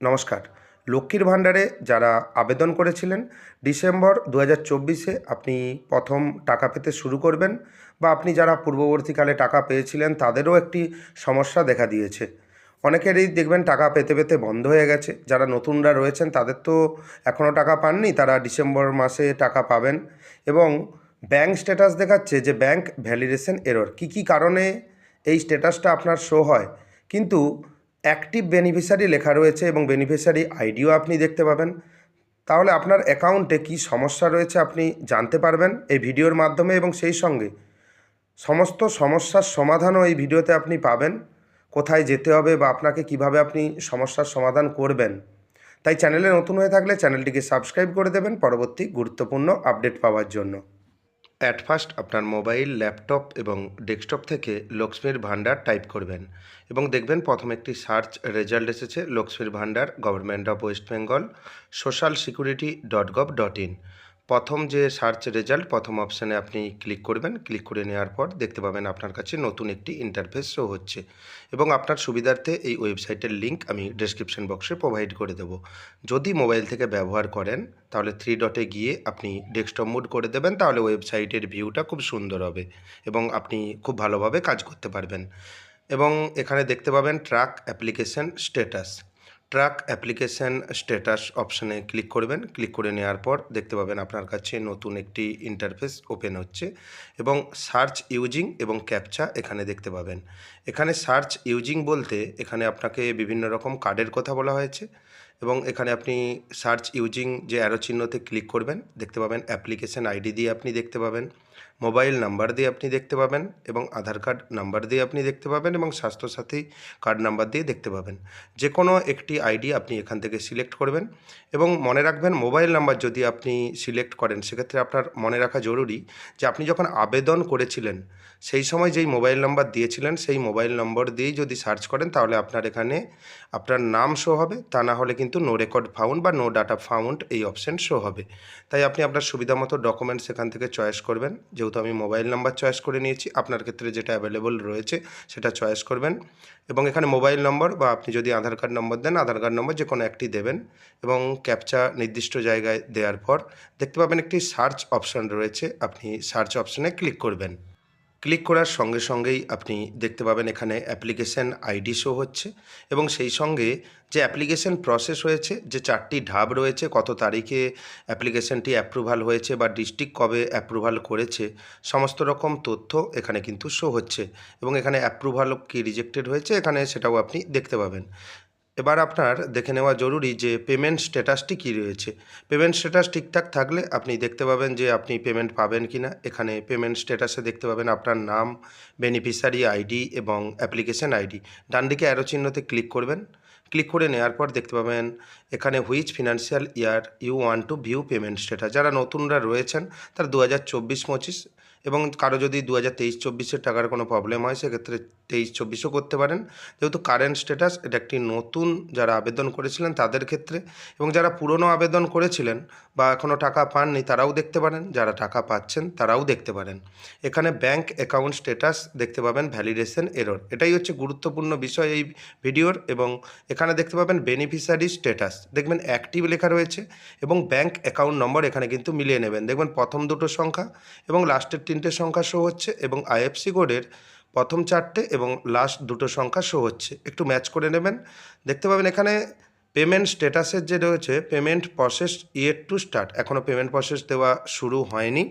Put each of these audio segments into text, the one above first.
নমস্কার। লক্ষ্মীর ভাণ্ডারে যারা আবেদন করেছিলেন, ডিসেম্বর দু হাজার চব্বিশে আপনি প্রথম টাকা পেতে শুরু করবেন বা আপনি যারা পূর্ববর্তীকালে টাকা পেয়েছিলেন তাদেরও একটি সমস্যা দেখা দিয়েছে। অনেকেরই দেখবেন টাকা পেতে পেতে বন্ধ হয়ে গেছে। যারা নতুনরা রয়েছেন তাদের তো এখনও টাকা পাননি, তারা ডিসেম্বর মাসে টাকা পাবেন এবং ব্যাংক স্ট্যাটাস দেখাচ্ছে যে ব্যাংক ভ্যালিডেশন এরর। কী কী কারণে এই স্ট্যাটাসটা আপনার শো হয়? কিন্তু অ্যাক্টিভ বেনিফিশিয়ারি লেখা রয়েছে এবং বেনিফিশিয়ারি আইডিও আপনি দেখতে পাবেন। তাহলে আপনার অ্যাকাউন্টে কী সমস্যা রয়েছে আপনি জানতে পারবেন এই ভিডিওর মাধ্যমে এবং সেই সঙ্গে সমস্ত সমস্যার সমাধানও এই ভিডিওতে আপনি পাবেন। কোথায় যেতে হবে বা আপনাকে কীভাবে আপনি সমস্যার সমাধান করবেন। তাই চ্যানেলে নতুন হয়ে থাকলে চ্যানেলটিকে সাবস্ক্রাইব করে দেবেন পরবর্তী গুরুত্বপূর্ণ আপডেট পাওয়ার জন্য। অ্যাট ফার্স্ট আপনার মোবাইল ল্যাপটপ এবং ডেস্কটপ থেকে লক্ষ্মীর ভাণ্ডার টাইপ করবেন এবং দেখবেন প্রথম একটি সার্চ রেজাল্ট এসেছে Lakshmir Bhandar government of West Bengal social security dot gov dot in প্রথম যে সার্চ রেজাল্ট প্রথম অপশানে আপনি ক্লিক করবেন। ক্লিক করে নেওয়ার পর দেখতে পাবেন আপনার কাছে নতুন একটি ইন্টারফেস শো হচ্ছে এবং আপনার সুবিধার্থে এই ওয়েবসাইটের লিঙ্ক আমি ডেসক্রিপশন বক্সে প্রোভাইড করে দেব। যদি মোবাইল থেকে ব্যবহার করেন, তাহলে থ্রি ডটে গিয়ে আপনি ডেস্কটপ মোড করে দেবেন, তাহলে ওয়েবসাইটের ভিউটা খুব সুন্দর হবে এবং আপনি খুব ভালোভাবে কাজ করতে পারবেন। এবং এখানে দেখতে পাবেন track application status track application status অপশানে ক্লিক করবেন। ক্লিক করে নেওয়ার পর দেখতে পাবেন আপনার কাছে নতুন একটি ইন্টারফেস ওপেন হচ্ছে এবং সার্চ ইউজিং এবং ক্যাপচা এখানে দেখতে পাবেন। এখানে সার্চ ইউজিং বলতে এখানে আপনাকে বিভিন্ন রকম কার্ডের কথা বলা হয়েছে এবং এখানে আপনি সার্চ ইউজিং যে অ্যারো চিহ্নতে ক্লিক করবেন, দেখতে পাবেন অ্যাপ্লিকেশন আইডি দিয়ে আপনি দেখতে পাবেন। মোবাইল নাম্বার দিয়ে আপনি দেখতে পাবেন এবং আধার কার্ড নাম্বার দিয়ে আপনি দেখতে পাবেন এবং স্বাস্থ্যসাথী কার্ড নাম্বার দিয়ে দেখতে পাবেন। যে কোনো একটি আইডি আপনি এখান থেকে সিলেক্ট করবেন এবং মনে রাখবেন মোবাইল নাম্বার যদি আপনি সিলেক্ট করেন, সেক্ষেত্রে আপনার মনে রাখা জরুরি যে আপনি যখন আবেদন করেছিলেন, সেই সময় যেই মোবাইল নাম্বার দিয়েছিলেন, সেই মোবাইল নম্বর দিয়েই যদি সার্চ করেন, তাহলে আপনার এখানে আপনার নাম শো হবে। তা না হলে কিন্তু নো রেকর্ড ফাউন্ড বা নো ডাটা ফাউন্ড এই অপশান শো হবে। তাই আপনি আপনার সুবিধা মতো ডকুমেন্টস এখান থেকে চয়েস করবেন। যেহেতু আমি মোবাইল নাম্বার চয়েস করে নিয়েছি, আপনার ক্ষেত্রে যেটা অ্যাভেলেবল রয়েছে সেটা চয়েস করবেন। এবং এখানে মোবাইল নম্বর বা আপনি যদি আধার কার্ড নম্বর দেন, আধার কার্ড নম্বর যে কোনো একটি দেবেন। এবং ক্যাপচা নির্দিষ্ট জায়গায় দেওয়ার পর দেখতে পাবেন একটি সার্চ অপশান রয়েছে। আপনি সার্চ অপশানে ক্লিক করবেন। ক্লিক করার সঙ্গে সঙ্গেই আপনি দেখতে পাবেন এখানে অ্যাপ্লিকেশন আইডি শো হচ্ছে এবং সেই সঙ্গে যে অ্যাপ্লিকেশন প্রসেস হয়েছে, যে চারটি ধাপ রয়েছে, কত তারিখে অ্যাপ্লিকেশনটি অ্যাপ্রুভাল হয়েছে বা ডিস্ট্রিক্ট কবে অ্যাপ্রুভাল করেছে, সমস্ত রকম তথ্য এখানে কিন্তু শো হচ্ছে এবং এখানে অ্যাপ্রুভাল কি রিজেক্টেড হয়েছে, এখানে সেটাও আপনি দেখতে পাবেন। এবার আপনার দেখে নেওয়া জরুরি যে পেমেন্ট স্ট্যাটাসটি কী রয়েছে। পেমেন্ট স্ট্যাটাস ঠিকঠাক থাকলে আপনি দেখতে পাবেন যে আপনি পেমেন্ট পাবেন কি না এখানে পেমেন্ট স্ট্যাটাসে দেখতে পাবেন আপনার নাম বেনিফিশিয়ারি আইডি এবং অ্যাপ্লিকেশন আইডি ডান দিকে অ্যারো চিহ্নতে ক্লিক করবেন। ক্লিক করে নেওয়ার পর দেখতে পাবেন এখানে which financial year you one to view payment status যারা নতুনরা রয়েছেন, তারা দু হাজার চব্বিশ পঁচিশ এবং কারও যদি দু হাজার তেইশ চব্বিশের টাকার কোনো প্রবলেম হয়, সেক্ষেত্রে তেইশ চব্বিশও করতে পারেন। যেহেতু কারেন্ট স্ট্যাটাস এটা একটি নতুন যারা আবেদন করেছিলেন তাদের ক্ষেত্রে এবং যারা পুরনো আবেদন করেছিলেন বা এখনও টাকা পাননি, তারাও দেখতে পারেন। যারা টাকা পাচ্ছেন, তারাও দেখতে পারেন। এখানে ব্যাংক অ্যাকাউন্ট স্ট্যাটাস দেখতে পাবেন ভ্যালিডেশন এরর এটাই হচ্ছে গুরুত্বপূর্ণ বিষয় এই ভিডিওর এবং এখানে দেখতে পাবেন বেনিফিশিয়ারি স্ট্যাটাস দেখবেন অ্যাক্টিভ লেখা রয়েছে এবং ব্যাংক অ্যাকাউন্ট নম্বর এখানে কিন্তু মিলিয়ে নেবেন। দেখবেন প্রথম দুটো সংখ্যা এবং লাস্টের তিনটে সংখ্যা শো হচ্ছে এবং আইএফসি কোডের প্রথম চারটে এবং লাস্ট দুটো সংখ্যা শো হচ্ছে। একটু ম্যাচ করে নেবেন। দেখতে পাবেন এখানে পেমেন্ট স্ট্যাটাসের যে রয়েছে payment process yet to start এখনও পেমেন্ট প্রসেস দেওয়া শুরু হয়নি।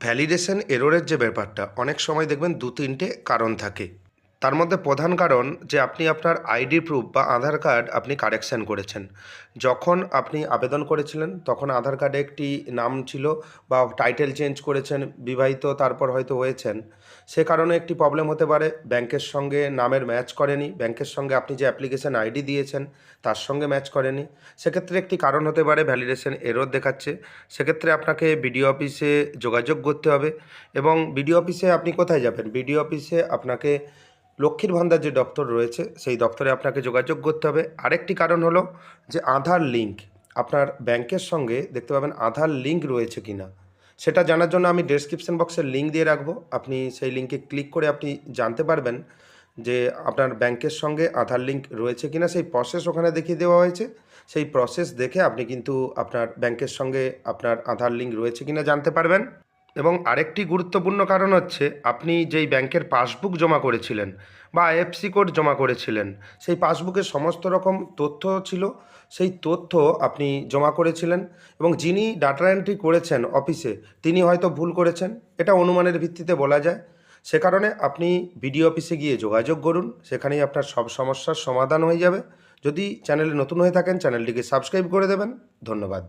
ভ্যালিডেশন এরোরের যে ব্যাপারটা, অনেক সময় দেখবেন দু তিনটে কারণ থাকে। তার মধ্যে প্রধান কারণ যে আপনি আপনার আইডি প্রুফ বা আধার কার্ড আপনি কারেকশান করেছেন। যখন আপনি আবেদন করেছিলেন, তখন আধার কার্ডে একটি নাম ছিল বা টাইটেল চেঞ্জ করেছেন, বিবাহিত, তারপর হয়তো হয়েছেন। সে কারণে একটি প্রবলেম হতে পারে। ব্যাংকের সঙ্গে নামের ম্যাচ করেনি। ব্যাংকের সঙ্গে আপনি যে অ্যাপ্লিকেশন আইডি দিয়েছেন, তার সঙ্গে ম্যাচ করেনি। সেক্ষেত্রে একটি কারণ হতে পারে, ভ্যালিডেশন এরর দেখাচ্ছে। সেক্ষেত্রে আপনাকে বিডিও অফিসে যোগাযোগ করতে হবে এবং বিডিও অফিসে আপনি কোথায় যাবেন? বিডিও অফিসে আপনাকে লক্ষ্মীর ভান্ডার যে দপ্তর রয়েছে, সেই দপ্তরে আপনাকে যোগাযোগ করতে হবে। আরেকটি কারণ হলো যে আধার লিঙ্ক, আপনার ব্যাংকের সঙ্গে দেখতে পাবেন আধার লিঙ্ক রয়েছে কি না সেটা জানার জন্য আমি ডেসক্রিপশন বক্সের লিঙ্ক দিয়ে রাখব। আপনি সেই লিঙ্কে ক্লিক করে আপনি জানতে পারবেন যে আপনার ব্যাংকের সঙ্গে আধার লিঙ্ক রয়েছে কি না সেই প্রসেস ওখানে দেখিয়ে দেওয়া হয়েছে। সেই প্রসেস দেখে আপনি কিন্তু আপনার ব্যাংকের সঙ্গে আপনার আধার লিঙ্ক রয়েছে কি না জানতে পারবেন। এবং আরেকটি গুরুত্বপূর্ণ কারণ হচ্ছে, আপনি যেই ব্যাংকের পাসবুক জমা করেছিলেন বা আইএফসি কোড জমা করেছিলেন, সেই পাসবুকে সমস্ত রকম তথ্য ছিল। সেই তথ্য আপনি জমা করেছিলেন এবং যিনি ডাটা এন্ট্রি করেছেন অফিসে, তিনি হয়তো ভুল করেছেন। এটা অনুমানের ভিত্তিতে বলা যায়। সে কারণে আপনি বিডিও অফিসে গিয়ে যোগাযোগ করুন, সেখানেই আপনার সব সমস্যার সমাধান হয়ে যাবে। যদি চ্যানেলে নতুন হয়ে থাকেন, চ্যানেলটিকে সাবস্ক্রাইব করে দেবেন। ধন্যবাদ।